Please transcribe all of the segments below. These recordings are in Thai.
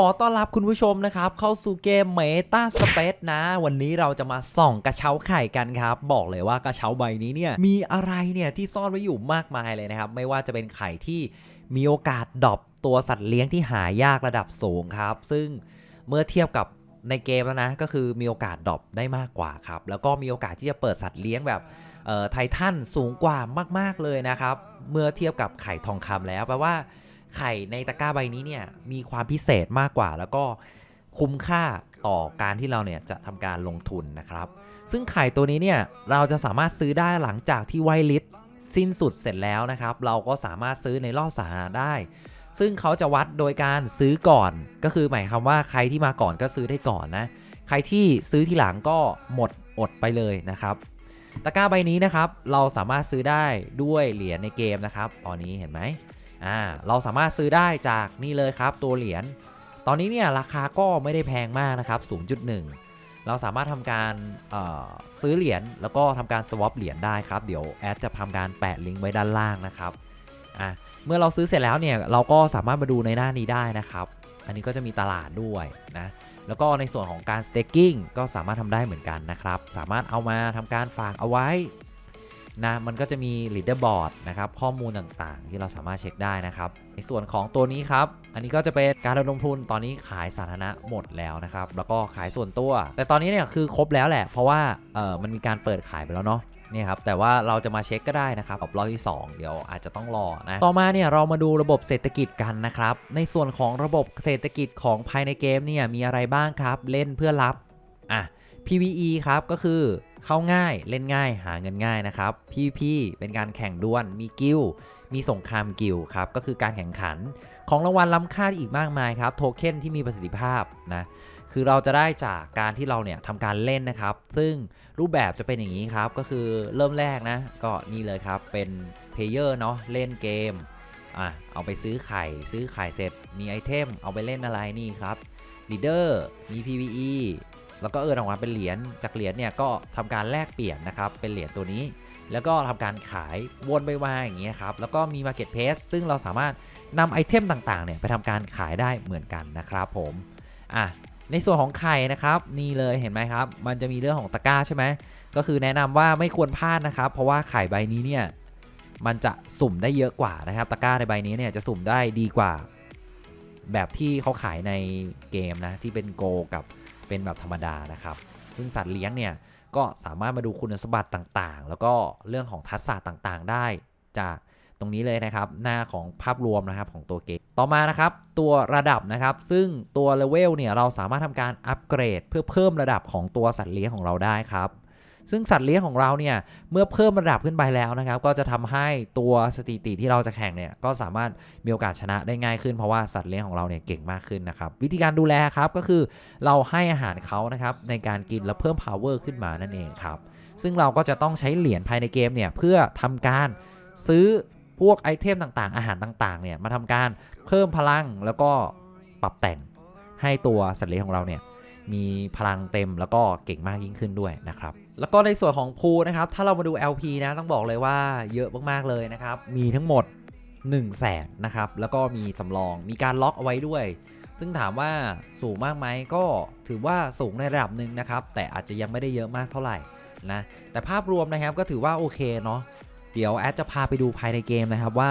ขอต้อนรับคุณผู้ชมนะครับ เข้าสู่เกมเมตาสเปซนะ วันนี้เราจะมาส่องกระเช้าไข่กันครับ บอกเลยว่ากระเช้าใบนี้เนี่ยมีอะไรเนี่ยที่ซ่อนไว้อยู่มากมายเลยนะครับ ไม่ว่าจะเป็นไข่ที่มีโอกาสดรอปตัวสัตว์เลี้ยงที่หายากระดับสูงครับ ซึ่งเมื่อเทียบกับในเกมแล้วนะ ก็คือมีโอกาสดรอปได้มากกว่าครับ แล้วก็มีโอกาสที่จะเปิดสัตว์เลี้ยงแบบไททันสูงกว่ามาก ๆเลยนะครับ เมื่อเทียบกับไข่ทองคำแล้วแปลว่า ไข่ในตะกร้าใบนี้เนี่ยมีความพิเศษมากกว่า แล้วก็คุ้มค่าต่อการที่เราเนี่ยจะทำการลงทุนนะครับ ซึ่งไข่ตัวนี้เนี่ยเราจะสามารถซื้อได้หลังจากที่ไวลิสสิ้นสุดเสร็จแล้วนะครับ เราก็สามารถซื้อในรอบสาธารณะได้ ซึ่งเขาจะวัดโดยการซื้อก่อน ก็คือหมายความว่าใครที่มาก่อนก็ซื้อได้ก่อนนะ ใครที่ซื้อทีหลังก็หมดอดไปเลยนะครับตะกร้าใบนี้นะครับ เราสามารถซื้อได้ด้วยเหรียญในเกมนะครับ ตอนนี้เห็นไหม อ่าเราสามารถซื้อได้จากนี่เลยครับตัวเหรียญ ตอนนี้เนี่ยราคาก็ไม่ได้แพงมากนะครับ 0.1 เราสามารถทำการซื้อเหรียญแล้วก็ทำการ swap เหรียญได้ครับ เดี๋ยวแอดจะทำการแปะลิงก์ไว้ด้านล่างนะครับอะเมื่อเราซื้อเสร็จแล้วเนี่ยเราก็สามารถมาดูในหน้านี้ได้นะครับ อันนี้ก็จะมีตลาดด้วยนะแล้วก็ในส่วนของการ staking ก็สามารถทำได้เหมือนกันนะครับ สามารถเอามาทำการฝากเอาไว้ นะมันก็จะมี leaderboard นะครับข้อมูลต่างๆ ที่เราสามารถเช็คได้นะครับ ในส่วนของตัวนี้ครับ อันนี้ก็จะเป็นการระดมทุนตอนนี้ขายสาธารณะหมดแล้วนะครับ แล้วก็ขายส่วนตัว แต่ตอนนี้เนี่ยคือครบแล้วแหละ เพราะว่าเออมันมีการเปิดขายไปแล้วเนาะนี่ครับแต่ว่าเราจะมาเช็คก็ได้นะครับกับรอบที่ 2 เดี๋ยวอาจจะต้องรอนะต่อมาเนี่ยเรามาดูระบบเศรษฐกิจกันนะครับ ในส่วนของระบบเศรษฐกิจของภายในเกมเนี่ยมีอะไรบ้างครับ เล่นเพื่อรับอะ PVE ครับก็คือเข้าง่ายเล่นง่ายหาเงินง่ายนะครับ PVP เป็นการแข่งดวลมีกิลมีสงครามกิลครับก็คือการแข่งขันของรางวัลล้ำค่าอีกมากมายครับโทเค็นที่มีประสิทธิภาพนะคือเราจะได้จากการที่เราเนี่ยทำการเล่นนะครับ ซึ่งรูปแบบจะเป็นอย่างนี้ครับก็คือเริ่มแรกนะ ก็นี่เลยครับเป็นเพลเยอร์เนาะเล่นเกมอะเอาไปซื้อไข่ซื้อไข่เสร็จมีไอเทมเอาไปเล่นอะไรนี่ครับลีดเดอร์มี PVE แล้วก็เอินออกมาเป็นเหรียญจากเหรียญเนี่ยก็ทำการแลกเปลี่ยนนะครับเป็นเหรียญตัวนี้ แล้วก็ทำการขายวนไปมาอย่างเงี้ยครับแล้วก็มี Market p l a c e ซึ่งเราสามารถนำไอเทมต่างๆเนี่ยไปทำการขายได้เหมือนกันนะครับผมอะในส่วนของไข่นะครับนี่เลยเห็นไหมครับ มันจะมีเรื่องของตะกร้าใช่ไหมก็คือแนะนำว่าไม่ควรพลาดนะครับ เพราะว่าไข่ใบนี้เนี่ยมันจะสุ่มได้เยอะกว่านะครับตะกร้าในใบนี้เนี่ยจะสุ่มได้ดีกว่า แบบที่เขาขายในเกมนะที่เป็นโกกับ เป็นแบบธรรมดานะครับ ซึ่งสัตว์เลี้ยงเนี่ยก็สามารถมาดูคุณสมบัติต่างๆ แล้วก็เรื่องของทักษะต่างๆ ได้จากตรงนี้เลยนะครับหน้าของภาพรวมนะครับของตัวเกมต่อมานะครับตัวระดับนะครับ ซึ่งตัวเลเวลเนี่ยเราสามารถทำการอัปเกรด เพื่อเพิ่มระดับของตัวสัตว์เลี้ยงของเราได้ครับ ซึ่งสัตว์เลี้ยงของเราเนี่ยเมื่อเพิ่มระดับขึ้นไปแล้วนะครับก็จะทำให้ตัวสถิติที่เราจะแข่งเนี่ยก็สามารถมีโอกาสชนะได้ง่ายขึ้นเพราะว่าสัตว์เลี้ยงของเราเนี่ยเก่งมากขึ้นนะครับวิธีการดูแลครับก็คือเราให้อาหารเขานะครับในการกินแล้วเพิ่ม power ขึ้นมานั่นเองครับซึ่งเราก็จะต้องใช้เหรียญภายในเกมเนี่ยเพื่อทำการซื้อพวกไอเทมต่างๆ อาหารต่างๆเนี่ยมาทำการเพิ่มพลังแล้วก็ปรับแต่งให้ตัวสัตว์เลี้ยงของเราเนี่ย มีพลังเต็มแล้วก็เก่งมากยิ่งขึ้นด้วยนะครับ แล้วก็ในส่วนของพูนะครับ ถ้าเรามาดู LP นะต้องบอกเลยว่าเยอะมากๆเลยนะครับ มีทั้งหมด 1 0 0 0 0แสนนะครับ แล้วก็มีสำรอง มีการล็อกเอาไว้ด้วย ซึ่งถามว่าสูงมากไหมก็ถือว่าสูงในระดับหนึ่งนะครับ แต่อาจจะยังไม่ได้เยอะมากเท่าไหร่นะ แต่ภาพรวมนะครับก็ถือว่าโอเคเนาะ เดี๋ยวแอดจะพาไปดูภายในเกมนะครับว่า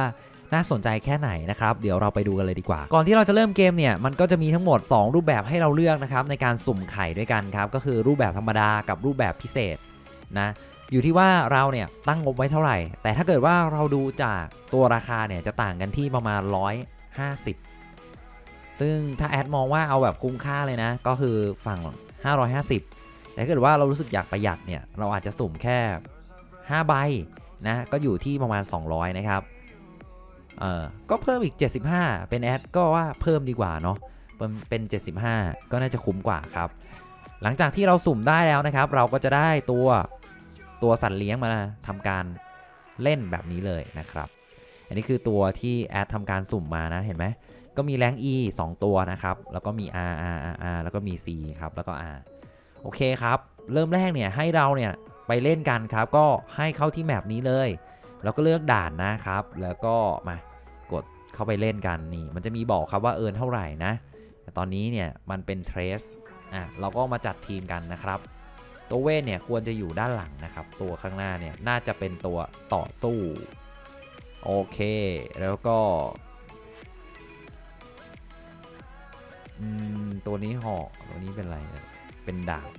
น่าสนใจแค่ไหนนะครับ เดี๋ยวเราไปดูกันเลยดีกว่า ก่อนที่เราจะเริ่มเกมเนี่ยมันก็จะมีทั้งหมด 2 รูปแบบให้เราเลือกนะครับในการสุ่มไข่ด้วยกันครับก็คือรูปแบบธรรมดากับรูปแบบพิเศษนะอยู่ที่ว่าเราเนี่ยตั้งงบไว้เท่าไหร่ แต่ถ้าเกิดว่าเราดูจากตัวราคาเนี่ยจะต่างกันที่ประมาณ 150 ซึ่งถ้าแอดมองว่าเอาแบบคุ้มค่าเลยนะ ก็คือฝั่ง 550 แต่ถ้าเกิดว่าเรารู้สึกอยากประหยัดเนี่ยเราอาจจะสุ่มแค่ 5 ใบนะก็อยู่ที่ประมาณ 200 นะครับ เออก็เพิ่มอีก 75 เป็นแอดก็ว่าเพิ่มดีกว่าเนาะเป็นเป็น 75 ก็น่าจะคุ้มกว่าครับ หลังจากที่เราสุ่มได้แล้วนะครับ เราก็จะได้ตัวตัวสัตว์เลี้ยงมาทำการเล่นแบบนี้เลยนะครับ อันนี้คือตัวที่แอดทำการสุ่มมานะเห็นไหมก็มีแรง E 2 ตัวนะครับ แล้วก็มี R R R R แล้วก็มี C ครับ แล้วก็ R โอเคครับ เริ่มแรกเนี่ยให้เราเนี่ยไปเล่นกันครับ ก็ให้เข้าที่แมปนี้เลย แล้วก็เลือกด่านนะครับ แล้วก็มากดเข้าไปเล่นกันนี่ มันจะมีบอกครับว่าเอินเท่าไหร่นะตอนนี้เนี่ยมันเป็นเทรสอะเราก็มาจัดทีมกันนะครับ ตัวเวทเนี่ยควรจะอยู่ด้านหลังนะครับ ตัวข้างหน้าเนี่ยน่าจะเป็นตัวต่อสู้โอเค แล้วก็อืมตัวนี้หอกตัวนี้เป็นอะไรเนี่ยเป็นดาบ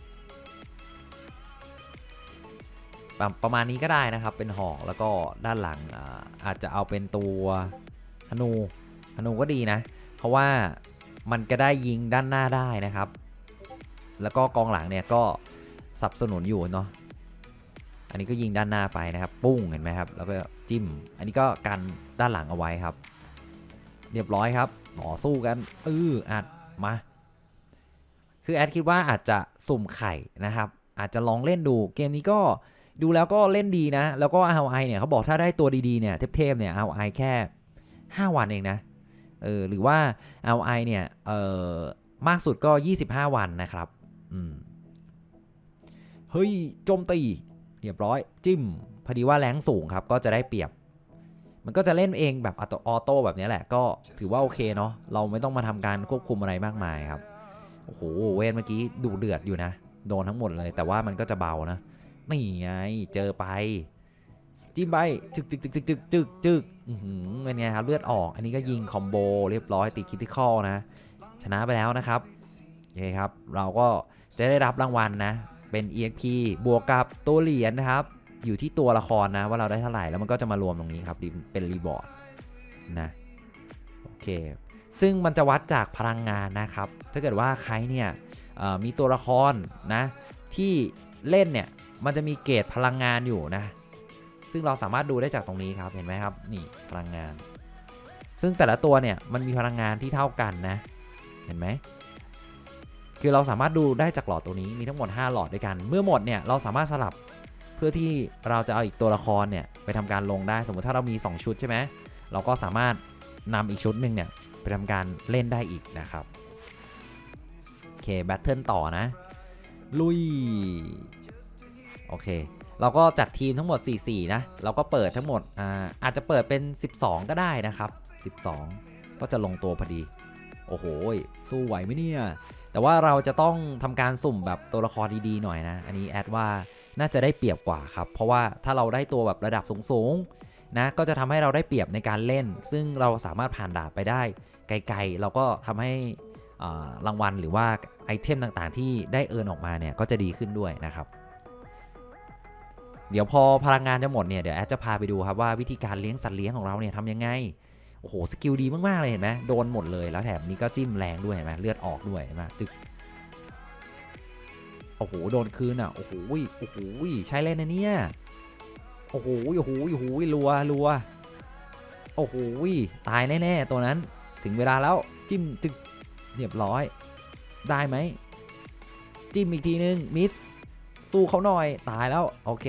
ประประมาณนี้ก็ได้นะครับ เป็นหอกแล้วก็ด้านหลังอาจจะเอาเป็นตัวธนูธนูก็ดีนะ เพราะว่ามันก็ได้ยิงด้านหน้าได้นะครับ แล้วก็กองหลังเนี่ยก็สนับสนุนอยู่เนาะอันนี้ก็ยิงด้านหน้าไปนะครับ ปุ้งเห็นไหมครับ แล้วก็จิ้ม อันนี้ก็กันด้านหลังเอาไว้ครับ เรียบร้อยครับต่อสู้กันเอออัดมา คือแอดคิดว่าอาจจะสุ่มไข่นะครับ อาจจะลองเล่นดูเกมนี้ก็ ดูแล้วก็เล่นดีนะ แล้วก็ RI เนี่ยเขาบอกถ้าได้ตัวดีๆเนี่ยเทพๆเนี่ย RI แค่ 5 วันเองนะเออหรือว่า RI เนี่ยเออมากสุดก็ 25 วันนะครับอืมเฮ้ยโจมตีเรียบร้อยจิ้มพอดีว่าแรงสูงครับก็จะได้เปรียบ มันก็จะเล่นเองแบบออโต้แบบนี้แหละ ก็ถือว่าโอเคเนาะเราไม่ต้องมาทำการควบคุมอะไรมากมายครับโอ้โหเวทเมื่อกี้ดูเดือดอยู่นะ โดนทั้งหมดเลย แต่ว่ามันก็จะเบานะ นี่ไงเจอไปจิ้มไปจึกจึกจึกจึกจึกจึกจึกเป็นไงครับเลือดออกอันนี้ก็ยิงคอมโบเรียบร้อยติดคิติคอลนะ ชนะไปแล้วนะครับโอเคครับ เราก็จะได้รับรางวัลนะ เป็น EXP บวกกับตัวเหรียญนะครับ อยู่ที่ตัวละครนะ ว่าเราได้เท่าไหร่แล้วมันก็จะมารวมตรงนี้ครับเป็นรีบอร์ดนะโอเคซึ่งมันจะวัดจากพลังงานนะครับ ถ้าเกิดว่าใครเนี่ยมีตัวละครนะที่เล่นเนี่ย มันจะมีเกรดพลังงานอยู่นะ ซึ่งเราสามารถดูได้จากตรงนี้ครับ เห็นไหมครับ นี่พลังงาน ซึ่งแต่ละตัวเนี่ยมันมีพลังงานที่เท่ากันนะ เห็นไหม คือเราสามารถดูได้จากหลอดตัวนี้ มีทั้งหมด 5 หลอดด้วยกัน เมื่อหมดเนี่ยเราสามารถสลับเพื่อที่เราจะเอาอีกตัวละครเนี่ยไปทำการลงได้ สมมติถ้าเรามี 2 ชุดใช่ไหม เราก็สามารถนำอีกชุดหนึ่งเนี่ยไปทำการเล่นได้อีกนะครับโอเคแบทเทิลต่อนะ ลุย โอเค เราก็จัดทีมทั้งหมด 4-4 นะ เราก็เปิดทั้งหมดอ่าอาจจะเปิดเป็น 12 ก็ได้นะครับ 12 ก็จะลงตัวพอดี โอ้โห สู้ไหวไหมเนี่ย แต่ว่าเราจะต้องทำการสุ่มแบบตัวละครดีๆหน่อยนะ อันนี้แอดว่าน่าจะได้เปรียบกว่าครับ เพราะว่าถ้าเราได้ตัวแบบระดับสูงๆนะ ก็จะทำให้เราได้เปรียบในการเล่น ซึ่งเราสามารถผ่านด่านไปได้ ไกลๆ เราก็ทำให้รางวัลหรือว่าไอเทมต่างๆ ที่ได้เอินออกมาเนี่ยก็จะดีขึ้นด้วยนะครับ เดี๋ยวพอพลังงานจะหมดเนี่ยเดี๋ยวแอดจะพาไปดูครับว่าวิธีการเลี้ยงสัตว์เลี้ยงของเราเนี่ยทำยังไงโอ้โหสกิลดีมากๆเลยเห็นไหมโดนหมดเลยแล้วแถมนี้ก็จิ้มแรงด้วยเห็นไหมเลือดออกด้วยเห็นไหมจึกโอ้โหโดนคืนอะโอ้โหโอ้โหใช้เล่นนะเนี่ยโอ้โหโอ้โหโอ้โหรัวรัวโอ้โหตายแน่ๆตัวนั้นถึงเวลาแล้วจิ้มจึกเรียบร้อย ได้ไหมจิ้มอีกทีนึงมิส สู้เขาหน่อยตายแล้วโอเค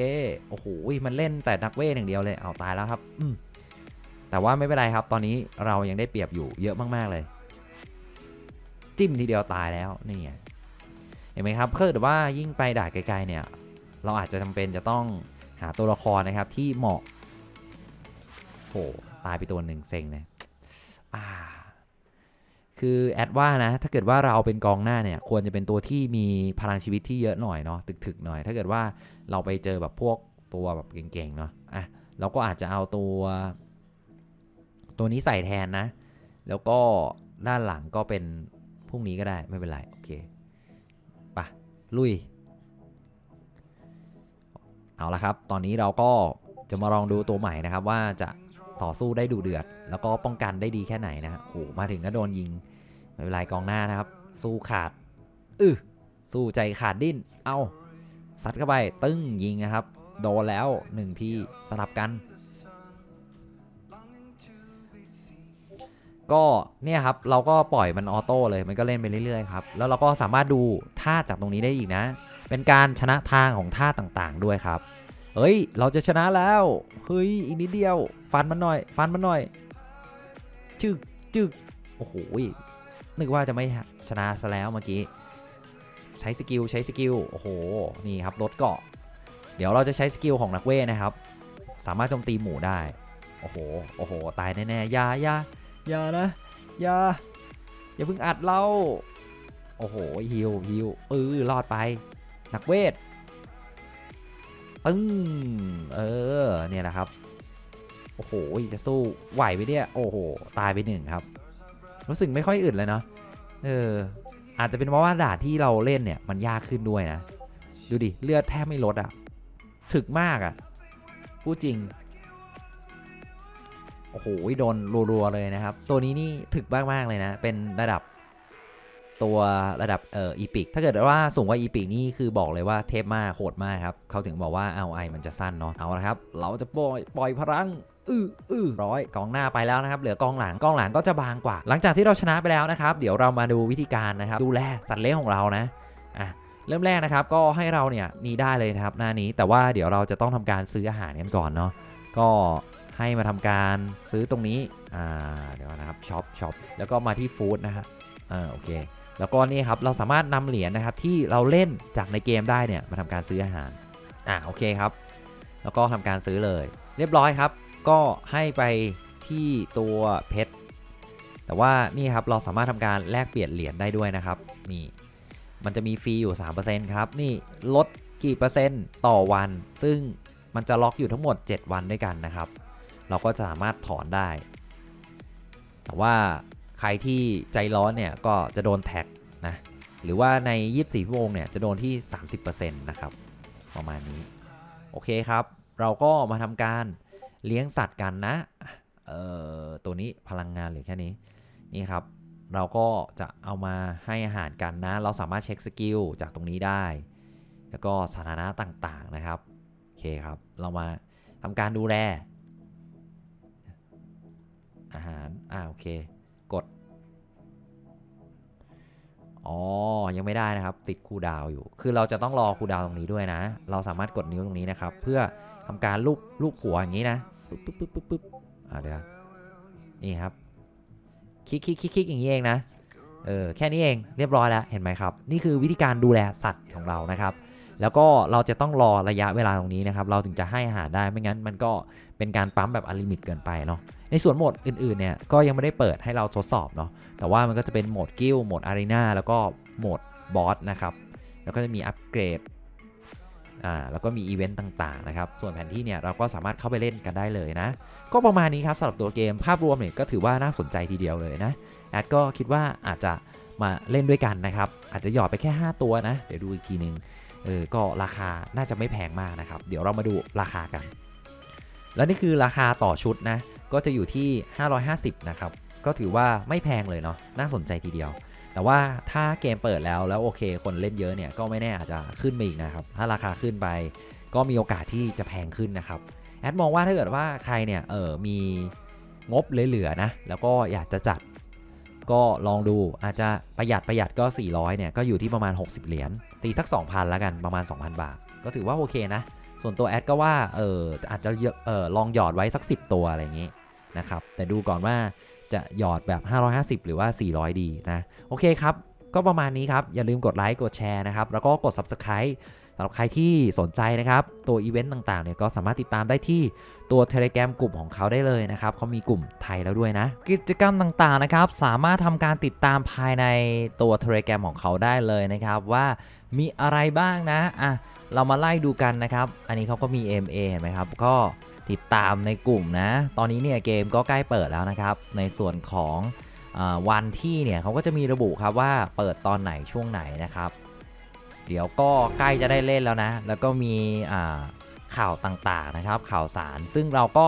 โอ้โหมันเล่นแต่นักเวทอย่างเดียวเลยเอาตายแล้วครับอืมแต่ว่าไม่เป็นไรครับ ตอนนี้เรายังได้เปรียบอยู่เยอะมากๆเลย จิ้มทีเดียวตายแล้วนี่ไงเห็นไหมครับเพิ่มว่ายิ่งไปด่าไกลๆเนี่ย เราอาจจะจำเป็นจะต้องหาตัวละครนะครับที่เหมาะโหตายไปตัวหนึ่งเซ็งเลยอ่า คือแอดว่านะ ถ้าเกิดว่าเราเป็นกองหน้าเนี่ย ควรจะเป็นตัวที่มีพลังชีวิตที่เยอะหน่อยเนาะถึกๆหน่อย ถ้าเกิดว่าเราไปเจอแบบพวกตัวแบบเก่งๆเนาะอะเราก็อาจจะเอาตัว ตัวนี้ใส่แทนนะ แล้วก็ด้านหลังก็เป็นพวกนี้ก็ได้ไม่เป็นไร โอเคปะลุย เอาละครับ ตอนนี้เราก็จะมาลองดูตัวใหม่นะครับว่าจะ ต่อสู้ได้ดูเดือด แล้วก็ป้องกันได้ดีแค่ไหนนะโอ้โหมาถึงก็โดนยิงไม่เป็นไรกองหน้านะครับ สู้ขาดอือสู้ใจขาดดิ้น เอาซัดเข้าไป ตึ้งยิงนะครับ โดนแล้วหนึ่งทีสลับกัน ก็เนี่ยครับเราก็ปล่อยมันออโต้เลยมันก็เล่นไปเรื่อยๆครับ แล้วเราก็สามารถดูท่าจากตรงนี้ได้อีกนะ เป็นการชนะทางของท่าต่างๆด้วยครับ เฮ้ย เราจะชนะแล้ว เฮ้ย อีกนิดเดียว ฟันมันหน่อย ฟันมันหน่อย จึกจึกโอ้โหนึกว่าจะไม่ชนะซะแล้วเมื่อกี้ ใช้สกิลใช้สกิล โอ้โห นี่ครับลดเกาะ เดี๋ยวเราจะใช้สกิลของนักเวทนะครับ สามารถโจมตีหมูได้ โอ้โห โอ้โห ตายแน่ๆอยาอยาอย่านะอย่าอย่าเพิ่งอัดเรา โอ้โหฮิวฮิวเออรอดไป นักเวทตึ้งเออ เนี่ยแหละครับ โอ้โหจะสู้ไหวไปเนี่ยโอ้โหตายไปหนึ่งครับ รู้สึกไม่ค่อยอึดเลยเนาะเอออาจจะเป็นเพราะว่าด่านที่เราเล่นเนี่ยมันยากขึ้นด้วยนะ ดูดิเลือดแทบไม่ลดอะ่ะถึกมากอะ่ะพูดจริงโอ้โหโดนรัวๆเลยนะครับ ตัวนี้นี่ถึกมากๆเลยนะ เป็นระดับตัวระดับเอ่ออีพิกถ้าเกิดว่าสูงกว่าอีพิกนี่คือบอกเลยว่าเทพมากโหดมากครับ เขาถึงบอกว่าเอาไอมันจะสั้นเนาะเอาละครับ เราจะปล่อยปล่อยพลัง อืออือร้อยกองหน้าไปแล้วนะครับ เหลือกองหลังกองหลังก็จะบางกว่า หลังจากที่เราชนะไปแล้วนะครับ เดี๋ยวเรามาดูวิธีการนะครับ ดูแลสัตว์เลี้ยงของเรานะอะเริ่มแรกนะครับก็ให้เราเนี่ยนี่ได้เลยนะครับหน้านี้แต่ว่าเดี๋ยวเราจะต้องทำการซื้ออาหารกันก่อนเนาะก็ให้มาทำการซื้อตรงนี้อ่าเดี๋ยวนะครับช็อปช็อปแล้วก็มาที่ฟู้ดนะฮะอ่าโอเค แล้วก็นี่ครับเราสามารถนำเหรียญนะครับที่เราเล่นจากในเกมได้เนี่ยมาทำการซื้ออาหารอ่าโอเคครับ แล้วก็ทำการซื้อเลย เรียบร้อยครับ ก็ให้ไปที่ตัวเพชรแต่ว่านี่ครับเราสามารถทำการแลกเปลี่ยนเหรียญได้ด้วยนะครับนี่มันจะมีฟรีอยู่ 3%ครับ นี่ลดกี่เปอร์เซ็นต์ต่อวัน ซึ่งมันจะล็อกอยู่ทั้งหมด 7 วันด้วยกันนะครับ เราก็จะสามารถถอนได้ แต่ว่าใครที่ใจร้อนเนี่ยก็จะโดนแท็กนะ หรือว่าใน 24ชั่วโมงเนี่ยจะโดนที่ 30%นะครับ ประมาณนี้ โอเคครับ เราก็มาทำการ เลี้ยงสัตว์กันนะเอ่อตัวนี้พลังงานหรือแค่นี้นี่ครับ เราก็จะเอามาให้อาหารกันนะ เราสามารถเช็คสกิลจากตรงนี้ได้ แล้วก็สถานะต่างๆนะครับโอเคครับ เรามาทำการดูแลอาหารอ่าโอเค อ๋อ ยังไม่ได้นะครับ ติดคูดาวอยู่ คือเราจะต้องรอคูดาวตรงนี้ด้วยนะ เราสามารถกดนิ้วตรงนี้นะครับ เพื่อทำการลูบลูบหัวอย่างนี้นะปึ๊บปึ๊บปึ๊บปึ๊บปึ๊บอ่าเดี๋ยวนี่ครับ คลิกคลิกคลิกคลิกอย่างนี้เองนะ เออ แค่นี้เอง เรียบร้อยแล้ว เห็นไหมครับ นี่คือวิธีการดูแลสัตว์ของเรานะครับ แล้วก็เราจะต้องรอระยะเวลาตรงนี้นะครับ เราถึงจะให้อาหารได้ ไม่งั้นมันก็เป็นการปั๊มแบบอลิมิตเกินไปเนาะ ในส่วนโหมดอื่นๆเนี่ยก็ยังไม่ได้เปิดให้เราทดสอบเนาะแต่ว่ามันก็จะเป็นโหมดกิลโหมดอารีนาแล้วก็โหมดบอสนะครับแล้วก็จะมีอัปเกรดอ่าแล้วก็มีอีเวนต์ต่างๆนะครับส่วนแผนที่เนี่ยเราก็สามารถเข้าไปเล่นกันได้เลยนะ ก็ประมาณนี้ครับสำหรับตัวเกมภาพรวมเนี่ยก็ถือว่าน่าสนใจทีเดียวเลยนะแอดก็คิดว่าอาจจะมาเล่นด้วยกันนะครับ อาจจะหยอดไปแค่ 5 ตัวนะ เดี๋ยวดูอีกทีนึงเออก็ราคาน่าจะไม่แพงมากนะครับ เดี๋ยวเรามาดูราคากัน แล้วนี่คือราคาต่อชุดนะ ก็จะอยู่ที่ 550 นะครับ ก็ถือว่าไม่แพงเลยเนาะน่าสนใจทีเดียว แต่ว่าถ้าเกมเปิดแล้วแล้วโอเค คนเล่นเยอะเนี่ยก็ไม่แน่อาจจะขึ้นไปอีกนะครับ ถ้าราคาขึ้นไป ก็มีโอกาสที่จะแพงขึ้นนะครับแอดมองว่าถ้าเกิดว่าใครเนี่ยเออมีงบเหลือๆนะ แล้วก็อยากจะจัดก็ลองดูอาจจะประหยัดประหยัดก็ 400เนี่ยก็อยู่ที่ประมาณ 60 เหรียญตีสัก 2,000 แล้วกันประมาณ 2,000 บาท ก็ถือว่าโอเคนะ ส่วนตัวแอดก็ว่าเอออาจจะเออลองหยอดไว้สัก 10 ตัวอะไรอย่างงี้นะครับ แต่ดูก่อนว่าจะหยอดแบบ 550 หรือว่า 400 ดีนะ โอเคครับ ก็ประมาณนี้ครับ อย่าลืมกดไลค์กดแชร์นะครับ แล้วก็กด Subscribe สำหรับใครที่สนใจนะครับ ตัวอีเวนต์ต่างๆเนี่ยก็สามารถติดตามได้ที่ตัว Telegram กลุ่มของเขาได้เลยนะครับเขามีกลุ่มไทยแล้วด้วยนะ กิจกรรมต่างๆนะครับ สามารถทำการติดตามภายในตัว Telegram ของเขาได้เลยนะครับ ว่ามีอะไรบ้างนะอะ เรามาไล่ดูกันนะครับ อันนี้เขาก็มี MA เห็นไหมครับ ก็ติดตามในกลุ่มนะ ตอนนี้เนี่ยเกมก็ใกล้เปิดแล้วนะครับ ในส่วนของอวันที่เนี่ยเขาก็จะมีระบุครับว่าเปิดตอนไหนช่วงไหนนะครับ เดี๋ยวก็ใกล้จะได้เล่นแล้วนะ แล้วก็มีข่าวต่างๆนะครับ ข่าวสาร ซึ่งเราก็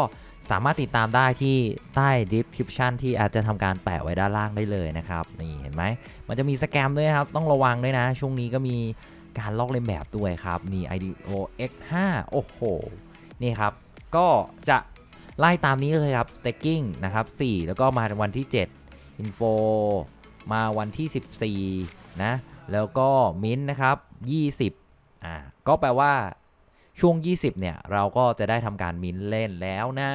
สามารถติดตามได้ที่ใต้ description ที่อาจจะทำการแปะไว้ด้านล่างได้เลยนะครับ นี่เห็นไหม มันจะมีสแกมด้วยครับ ต้องระวังด้วยนะ ช่วงนี้ก็มี การลอกเลียนแบบด้วยครับนี่ IDO X5 โอ้โห นี่ครับ ก็จะไล่ตามนี้เลยครับ staking นะครับ 4 แล้วก็มาวันที่ 7 info มาวันที่ 14 นะ แล้วก็มิ้นท์นะครับ 20 อ่า ก็แปลว่าช่วง 20 เนี่ย เราก็จะได้ทำการมิ้นท์เล่นแล้วนะ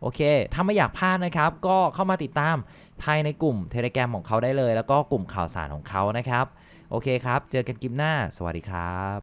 โอเค ถ้าไม่อยากพลาดนะครับ ก็เข้ามาติดตามภายในกลุ่ม Telegram ของเขาได้เลย แล้วก็กลุ่มข่าวสารของเขานะครับ โอเคครับ เจอกันคลิปหน้า สวัสดีครับ